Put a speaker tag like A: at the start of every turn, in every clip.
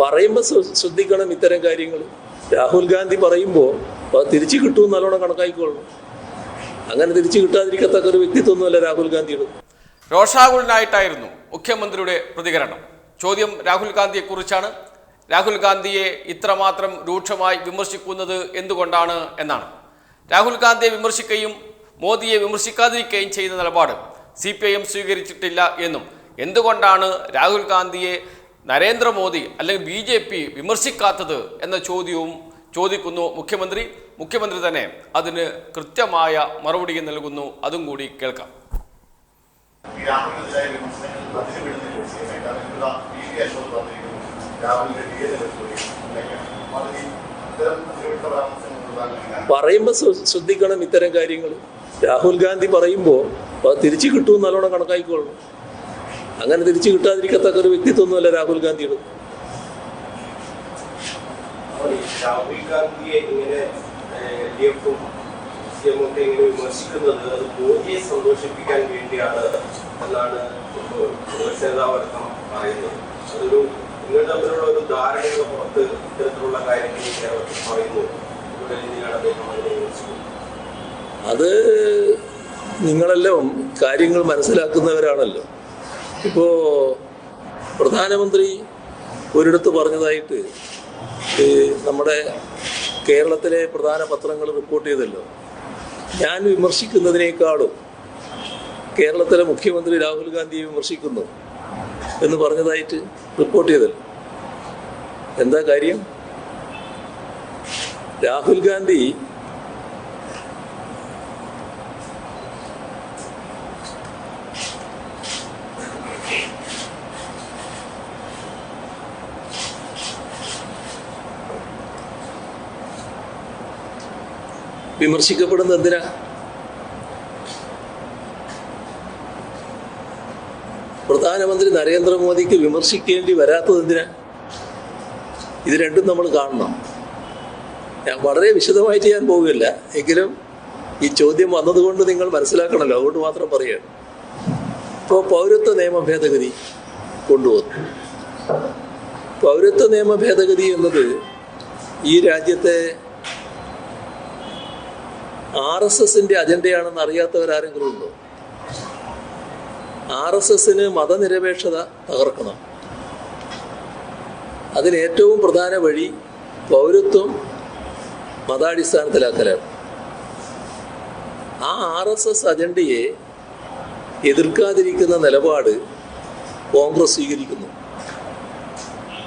A: പറയുമ്പോൾ ശ്രദ്ധിക്കണം ഇത്തരം കാര്യങ്ങൾ രാഹുൽ ഗാന്ധി പറയുമ്പോൾ അത് തിരിച്ചു കിട്ടുമെന്ന് നല്ലോണം കണക്കാക്കിക്കൊള്ളണം. അങ്ങനെ തിരിച്ചു കിട്ടാതിരിക്കത്തക്ക ഒരു വ്യക്തിത്വമൊന്നുമല്ല രാഹുൽ ഗാന്ധിയുടെ.
B: രോഷാകുലനായിട്ടായിരുന്നു മുഖ്യമന്ത്രിയുടെ പ്രതികരണം. ചോദ്യം രാഹുൽ ഗാന്ധിയെ കുറിച്ചാണ് രാഹുൽ ഗാന്ധിയെ ഇത്രമാത്രം രൂക്ഷമായി വിമർശിക്കുന്നത് എന്തുകൊണ്ടാണ് എന്നാണ്. രാഹുൽ ഗാന്ധിയെ വിമർശിക്കുകയും മോദിയെ വിമർശിക്കാതിരിക്കുകയും ചെയ്യുന്ന നിലപാട് സി സ്വീകരിച്ചിട്ടില്ല എന്നും. എന്തുകൊണ്ടാണ് രാഹുൽ ഗാന്ധിയെ നരേന്ദ്രമോദി അല്ലെങ്കിൽ ബി ജെ പി വിമർശിക്കാത്തത് എന്ന ചോദ്യവും ചോദിക്കുന്നു മുഖ്യമന്ത്രി. മുഖ്യമന്ത്രി തന്നെ അതിന് കൃത്യമായ മറുപടി നൽകുന്നു. അതും കൂടി കേൾക്കാം.
A: പറയുമ്പോ ശ്രദ്ധിക്കണം ഇത്തരം കാര്യങ്ങൾ രാഹുൽ ഗാന്ധി പറയുമ്പോൾ തിരിച്ചു കിട്ടുമെന്ന് നല്ലോണം കണക്കാക്കിക്കൊള്ളണം. അങ്ങനെ തിരിച്ചു കിട്ടാതിരിക്കത്തക്ക ഒരു വ്യക്തിത്വമൊന്നുമല്ല രാഹുൽ ഗാന്ധിയുടെ.
C: അപ്പോൾ ഈ രാഹുൽ ഗാന്ധിയെ ഇങ്ങനെ എൽ ഡി എഫും സി എം ഒക്കെ ഇങ്ങനെ വിമർശിക്കുന്നത് അത് മോദിയെ സന്തോഷിപ്പിക്കാൻ വേണ്ടിയാണ് എന്നാണ് ഇപ്പോൾ കോൺഗ്രസ് നേതാവടക്കം പറയുന്നത്. അതൊരു നിങ്ങൾ തമ്മിലുള്ള ഒരു ധാരണയുടെ പുറത്ത് ഇത്തരത്തിലുള്ള കാര്യങ്ങൾ കേരളത്തിൽ പറയുന്നു. എന്നുള്ള രീതിയിലാണ് അദ്ദേഹം അതിനെ വിമർശിക്കുന്നത്?
A: അത് നിങ്ങളെല്ലാം കാര്യങ്ങൾ മനസ്സിലാക്കുന്നവരാണല്ലോ. ഇപ്പോൾ പ്രധാനമന്ത്രി ഒരിടത്ത് പറഞ്ഞതായിട്ട് നമ്മുടെ കേരളത്തിലെ പ്രധാന പത്രങ്ങൾ റിപ്പോർട്ട് ചെയ്തല്ലോ. ഞാൻ വിമർശിക്കുന്നതിനേക്കാളും കേരളത്തിലെ മുഖ്യമന്ത്രി രാഹുൽ ഗാന്ധിയെ വിമർശിക്കുന്നു എന്ന് പറഞ്ഞതായിട്ട് റിപ്പോർട്ട് ചെയ്തല്ലോ. എന്താ കാര്യം? രാഹുൽ ഗാന്ധി വിമർശിക്കപ്പെടുന്നത് എന്തിനാ? പ്രധാനമന്ത്രി നരേന്ദ്രമോദിക്ക് വിമർശിക്കേണ്ടി വരാത്തത് എന്തിനാ? ഇത് രണ്ടും നമ്മൾ കാണണം. ഞാൻ വളരെ വിശദമായിട്ട് ഞാൻ പോകില്ല എങ്കിലും ഈ ചോദ്യം വന്നതുകൊണ്ട് നിങ്ങൾ മനസ്സിലാക്കണമല്ലോ. അതുകൊണ്ട് മാത്രം പറയുകയാണ്. ഇപ്പോൾ പൗരത്വ നിയമ ഭേദഗതി കൊണ്ടുവന്നു. പൗരത്വ നിയമ ഭേദഗതി എന്നത് ഈ രാജ്യത്തെ ആർ എസ് എസിന്റെ അജണ്ടയാണെന്ന് അറിയാത്തവരാരെങ്കിലും ഉണ്ടോ ആർ എസ് എസിന് മതനിരപേക്ഷത തകർക്കണം. അതിന് ഏറ്റവും പ്രധാന വഴി പൗരത്വം മതാടിസ്ഥാനത്തിലാക്കലാണ്. ആ ആർ എസ് എസ് അജണ്ടയെ എതിർക്കാതിരിക്കുന്ന നിലപാട് കോൺഗ്രസ് സ്വീകരിക്കുന്നു.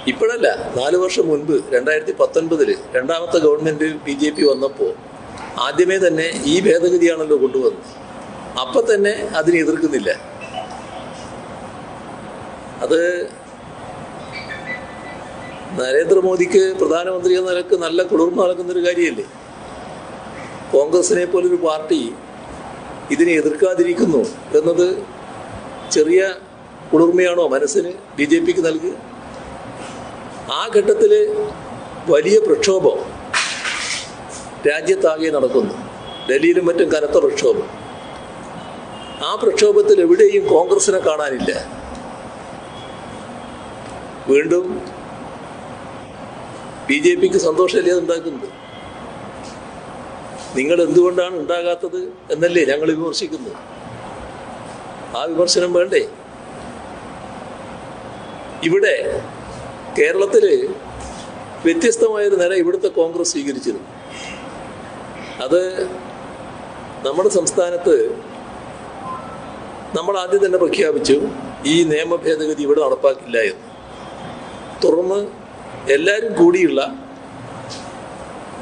A: ഇപ്പോഴല്ല നാല് വർഷം മുൻപ് രണ്ടായിരത്തി പത്തൊൻപതിൽ രണ്ടാമത്തെ ഗവൺമെന്റ് ബി ജെ പി വന്നപ്പോൾ ആദ്യമേ തന്നെ ഈ ഭേദഗതിയാണല്ലോ കൊണ്ടുവന്നത്. അപ്പം തന്നെ അതിനെ എതിർക്കുന്നില്ല. അത് നരേന്ദ്രമോദിക്ക് പ്രധാനമന്ത്രി എന്ന നിലയ്ക്ക് നല്ല കുളിർമ നൽകുന്നൊരു കാര്യമല്ലേ? കോൺഗ്രസിനെ പോലൊരു പാർട്ടി ഇതിനെ എതിർക്കാതിരിക്കുന്നു എന്നത് ചെറിയ കുളിർമയാണോ മനസ്സിന് ബി ജെ പിക്ക് നൽകുക ആ ഘട്ടത്തിൽ വലിയ പ്രക്ഷോഭം രാജ്യത്താകെ നടക്കുന്നു. ഡൽഹിയിലും മറ്റും കനത്ത പ്രക്ഷോഭം. ആ പ്രക്ഷോഭത്തിൽ എവിടെയും കോൺഗ്രസിനെ കാണാനില്ല. വീണ്ടും ബി ജെ പിക്ക് സന്തോഷമല്ലേ ഉണ്ടാക്കുന്നത്? നിങ്ങൾ എന്തുകൊണ്ടാണ് ഉണ്ടാകാത്തത് എന്നല്ലേ ഞങ്ങൾ വിമർശിക്കുന്നത്? ആ വിമർശനം വേണ്ടേ? ഇവിടെ കേരളത്തിൽ വ്യത്യസ്തമായൊരു നില ഇവിടുത്തെ കോൺഗ്രസ് സ്വീകരിച്ചിരുന്നു. അത് നമ്മുടെ സംസ്ഥാനത്ത് നമ്മൾ ആദ്യം തന്നെ പ്രഖ്യാപിച്ചു ഈ നിയമ ഭേദഗതി ഇവിടെ നടപ്പാക്കില്ല എന്ന്. തുറന്ന് എല്ലാവരും കൂടിയുള്ള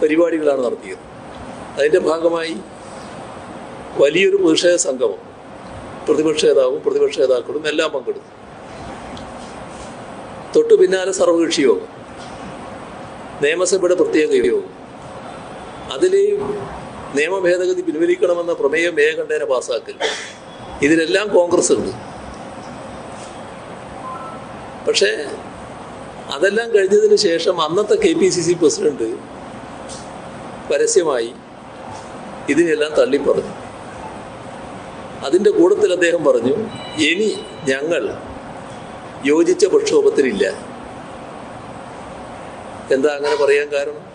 A: പരിപാടികളാണ് നടത്തിയത്. അതിന്റെ ഭാഗമായി വലിയൊരു പ്രതിഷേധ സംഗമം. പ്രതിപക്ഷ നേതാവും പ്രതിപക്ഷ നേതാക്കളും എല്ലാം പങ്കെടുത്തു. തൊട്ടു പിന്നാലെ സർവകക്ഷി യോഗം നിയമസഭയുടെ പ്രത്യേക യോഗം. അതിൽ നിയമ ഭേദഗതി പിൻവലിക്കണമെന്ന പ്രമേയം ഏകണ്ഠേന പാസ്സാക്കൽ ഇതിലെല്ലാം കോൺഗ്രസ് ഉണ്ട്. പക്ഷേ അതെല്ലാം കഴിഞ്ഞതിന് ശേഷം അന്നത്തെ K P C C president പരസ്യമായി ഇതിനെല്ലാം തള്ളിപ്പറഞ്ഞു. അതിന്റെ കൂട്ടത്തിൽ അദ്ദേഹം പറഞ്ഞു ഇനി ഞങ്ങൾ യോജിച്ച പ്രക്ഷോഭത്തിനില്ല എന്താ അങ്ങനെ പറയാൻ കാരണം?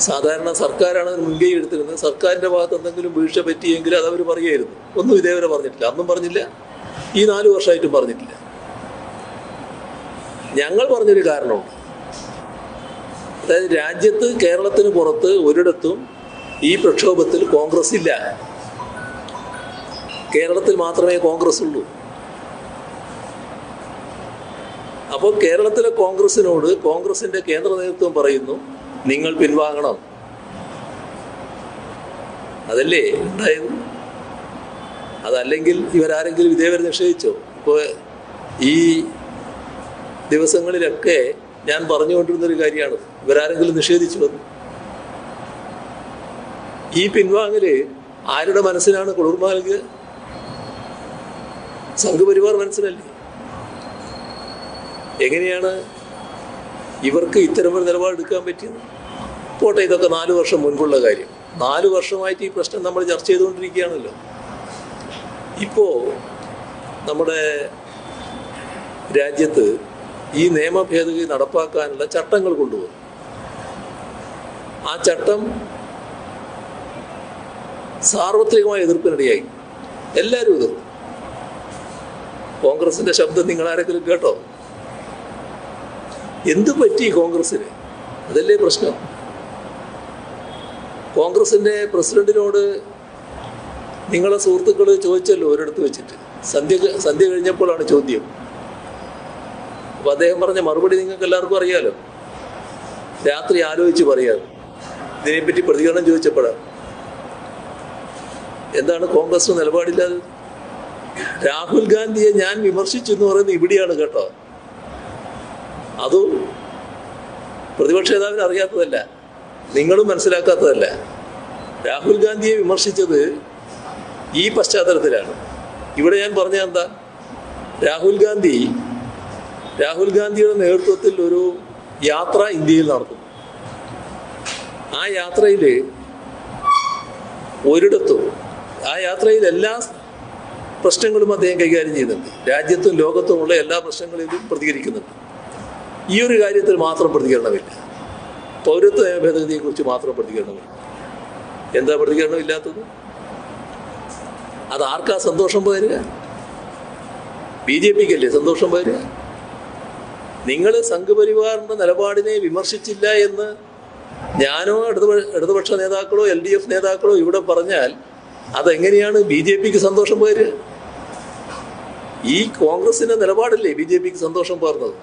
A: സാധാരണ സർക്കാരാണ് അതിന് മുൻകൈ എടുത്തിരുന്നത്. സർക്കാരിന്റെ ഭാഗത്ത് എന്തെങ്കിലും വീഴ്ച പറ്റിയെങ്കിൽ അത് അവർ പറയുമായിരുന്നു ഒന്നും ഇതേവരെ പറഞ്ഞിട്ടില്ല. അന്നും പറഞ്ഞില്ല. ഈ നാല് വർഷമായിട്ടും പറഞ്ഞിട്ടില്ല. ഞങ്ങൾ പറഞ്ഞൊരു കാരണമുണ്ട്. അതായത് രാജ്യത്ത് കേരളത്തിന് പുറത്ത് ഒരിടത്തും ഈ പ്രക്ഷോഭത്തിൽ കോൺഗ്രസ് ഇല്ല. കേരളത്തിൽ മാത്രമേ കോൺഗ്രസ് ഉള്ളൂ. അപ്പോൾ കേരളത്തിലെ കോൺഗ്രസിനോട് കോൺഗ്രസിന്റെ കേന്ദ്ര നേതൃത്വം പറയുന്നു നിങ്ങൾ പിൻവാങ്ങണം. അതല്ലേ ഉണ്ടായത്? അതല്ലെങ്കിൽ ഇവരാരെങ്കിലും ഇതേവരെ നിഷേധിച്ചോ? ഇപ്പോൾ ഈ ദിവസങ്ങളിലൊക്കെ ഞാൻ പറഞ്ഞുകൊണ്ടിരുന്നൊരു കാര്യമാണ്. ഇവരാരെങ്കിലും നിഷേധിച്ചു? വന്നു ഈ പിൻവാങ്ങൽ ആരുടെ മനസ്സിനാണ്? കുളിർമ സംഘപരിവാർ മനസ്സിലല്ലേ എങ്ങനെയാണ് ഇവർക്ക് ഇത്തരമൊരു നിലപാടെടുക്കാൻ പറ്റിയത്? പോട്ടെ ഇതൊക്കെ നാല് വർഷം മുൻപുള്ള കാര്യം. നാല് വർഷമായിട്ട് ഈ പ്രശ്നം നമ്മൾ ചർച്ച ചെയ്തുകൊണ്ടിരിക്കുകയാണല്ലോ. ഇപ്പോൾ നമ്മുടെ രാജ്യത്ത് ഈ നിയമ ഭേദഗതി നടപ്പാക്കാനുള്ള ചട്ടങ്ങൾ കൊണ്ടുവന്നു. ആ ചട്ടം സാർവത്രികമായ എതിർപ്പിനിടയായി. എല്ലാവരും എതിർത്തു. കോൺഗ്രസിന്റെ ശബ്ദം നിങ്ങൾ ആരെങ്കിലും കേട്ടോ? എന്ത് പറ്റി കോൺഗ്രസിന്? അതല്ലേ പ്രശ്നം? കോൺഗ്രസിന്റെ പ്രസിഡന്റിനോട് നിങ്ങളെ സുഹൃത്തുക്കൾ ചോദിച്ചല്ലോ ഒരിടത്ത് വെച്ചിട്ട്. സന്ധ്യ സന്ധ്യ കഴിഞ്ഞപ്പോഴാണ് ചോദ്യം. അപ്പം അദ്ദേഹം പറഞ്ഞ മറുപടി നിങ്ങൾക്ക് എല്ലാവർക്കും അറിയാലോ. രാത്രി ആലോചിച്ച് പറയാം. ഇതിനെപ്പറ്റി പ്രതികരണം ചോദിച്ചപ്പോഴാണ്. എന്താണ് കോൺഗ്രസ് നിലപാടില്ലാതെ? രാഹുൽ ഗാന്ധിയെ ഞാൻ വിമർശിച്ചു എന്ന് പറയുന്നത് ഇവിടെയാണ് കേട്ടോ. അതും പ്രതിപക്ഷ നേതാവിന് അറിയാത്തതല്ല. നിങ്ങളും മനസ്സിലാക്കാത്തതല്ല? രാഹുൽ ഗാന്ധിയെ വിമർശിച്ചത് ഈ പശ്ചാത്തലത്തിലാണ്. ഇവിടെ ഞാൻ പറഞ്ഞ എന്താ? രാഹുൽ ഗാന്ധി രാഹുൽ ഗാന്ധിയുടെ നേതൃത്വത്തിൽ ഒരു യാത്ര ഇന്ത്യയിൽ നടത്തുന്നു ആ യാത്രയിൽ ഒരിടത്തും ആ യാത്രയിൽ എല്ലാ പ്രശ്നങ്ങളും അദ്ദേഹം കൈകാര്യം ചെയ്യുന്നുണ്ട്. രാജ്യത്തും ലോകത്തുമുള്ള എല്ലാ പ്രശ്നങ്ങളിലും പ്രതികരിക്കുന്നുണ്ട്. ഈ ഒരു കാര്യത്തിൽ മാത്രം പ്രതികരണമില്ല. പൗരത്വ നിയമ ഭേദഗതിയെക്കുറിച്ച് മാത്രം പ്രതികരണം. എന്താ പ്രതികരണം ഇല്ലാത്തത്? അത് ആർക്കാ സന്തോഷം പകരുക? ബി ജെ പിക്കല്ലേ സന്തോഷം പകരുക? നിങ്ങൾ സംഘപരിവാറിന്റെ നിലപാടിനെ വിമർശിച്ചില്ല എന്ന് ഞാനോ ഇടതുപക്ഷ ഇടതുപക്ഷ നേതാക്കളോ എൽ ഡി എഫ് നേതാക്കളോ ഇവിടെ പറഞ്ഞാൽ അതെങ്ങനെയാണ് ബി ജെ പിക്ക് സന്തോഷം പകരുക? ഈ കോൺഗ്രസിന്റെ നിലപാടല്ലേ ബി ജെ പിക്ക് സന്തോഷം പകർന്നത്?